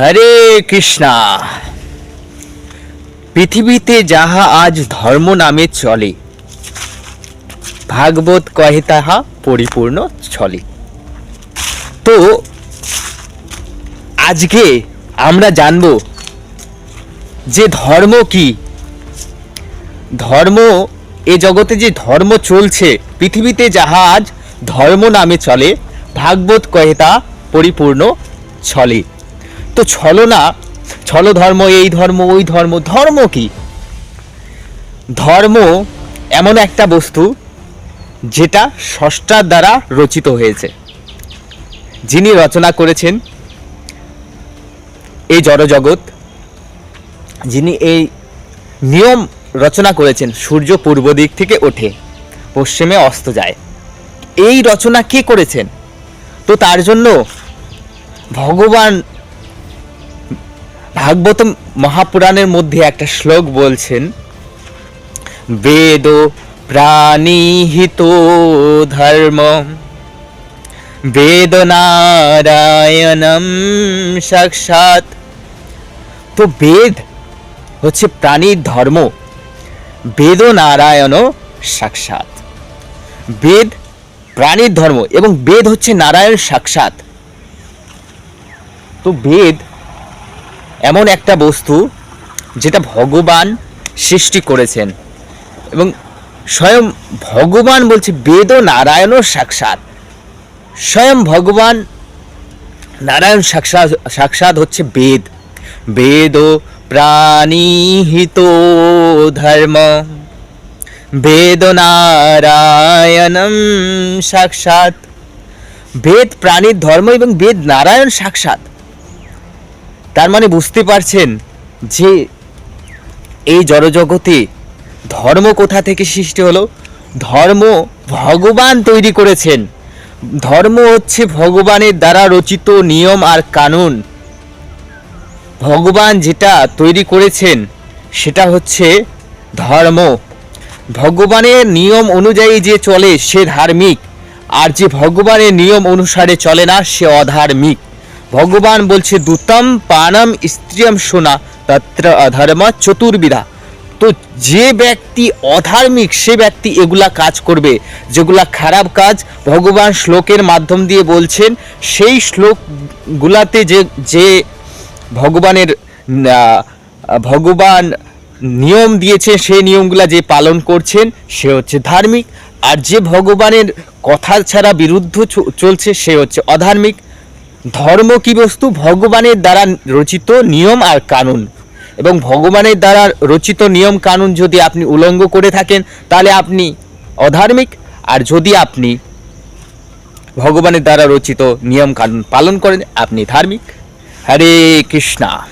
হরে কৃষ্ণা। পৃথিবীতে যাহা আজ ধর্ম নামে চলে, ভাগবত কহে তাহা পরিপূর্ণ চলে। তো, আজকে আমরা জানব যে ধর্ম কি? ধর্ম, এ জগতে যে ধর্ম চলছে, পৃথিবীতে যাহা আজ ধর্ম নামে চলে, ভাগবত কহে তা পরিপূর্ণ চলে। তো ছলনা ছল ধর্ম, এই ধর্ম, ওই ধর্ম ধর্ম কি? ধর্ম এমন একটা বস্তু যেটা ষষ্ঠার দ্বারা রচিত হয়েছে। যিনি রচনা করেছেন এই জড়জগৎ, যিনি এই নিয়ম রচনা করেছেন সূর্য পূর্ব দিক থেকে ওঠে, পশ্চিমে অস্ত যায়। এই রচনা কে করেছেন? তো তার জন্য ভগবান ভাগবত মহাপুরাণের মধ্যে একটা শ্লোক বলছেন, বেদ প্রাণীহিত ধর্ম, বেদ নারায়ণম সাক্ষাৎ। তো বেদ হচ্ছে প্রাণীর ধর্ম, বেদ নারায়ণ সাক্ষাৎ। বেদ প্রাণীর ধর্ম এবং বেদ হচ্ছে নারায়ণ সাক্ষাৎ। তো বেদ এমন একটা বস্তু যেটা ভগবান সৃষ্টি করেছেন। এবং স্বয়ং ভগবান বলছে বেদ নারায়ণ সাক্ষাৎ। স্বয়ং ভগবান নারায়ণ সাক্ষাৎ সাক্ষাৎ হচ্ছে বেদ। বেদ প্রাণীহিত ধর্ম। বেদ নারায়ণম সাক্ষাৎ। বেদ প্রাণীর ধর্ম এবং বেদ নারায়ণ সাক্ষাৎ। তার মানে বুঝতে পারছেন যে এই জড়জগতে ধর্ম কোথা থেকে সৃষ্টি হলো? ধর্ম ভগবান তৈরি করেছেন। ধর্ম হচ্ছে ভগবানের দ্বারা রচিত নিয়ম আর কানুন। ভগবান যেটা তৈরি করেছেন, সেটা হচ্ছে ধর্ম। ভগবানের নিয়ম অনুযায়ী যে চলে, সে ধার্মিক। আর যে ভগবানের নিয়ম অনুসারে চলে না, সে অধার্মিক। ভগবান বলছে দুতম পানম স্ত্রিয়ম সোনা তত্র অধর্ম চতুর্বিধা। তো যে ব্যক্তি অধার্মিক, সে ব্যক্তি এগুলা কাজ করবে, যেগুলা খারাপ কাজ ভগবান শ্লোকের মাধ্যম দিয়ে বলছেন, সেই শ্লোকগুলাতে যে যে ভগবানের ভগবান নিয়ম দিয়েছে সেই নিয়মগুলা যে পালন করছেন, সে হচ্ছে ধার্মিক। আর যে ভগবানের কথা ছাড়া বিরুদ্ধ চলছে, সে হচ্ছে অধার্মিক। ধর্ম কি বস্তু? ভগবানের দ্বারা রচিত নিয়ম আর কানুন। এবং ভগবানের দ্বারা রচিত নিয়ম, কানুন যদি আপনি উলঙ্গ করে থাকেন, তাহলে আপনি অধার্মিক। আর যদি আপনি ভগবানের দ্বারা রচিত নিয়ম, কানুন পালন করেন, আপনি ধার্মিক। হরে কৃষ্ণা।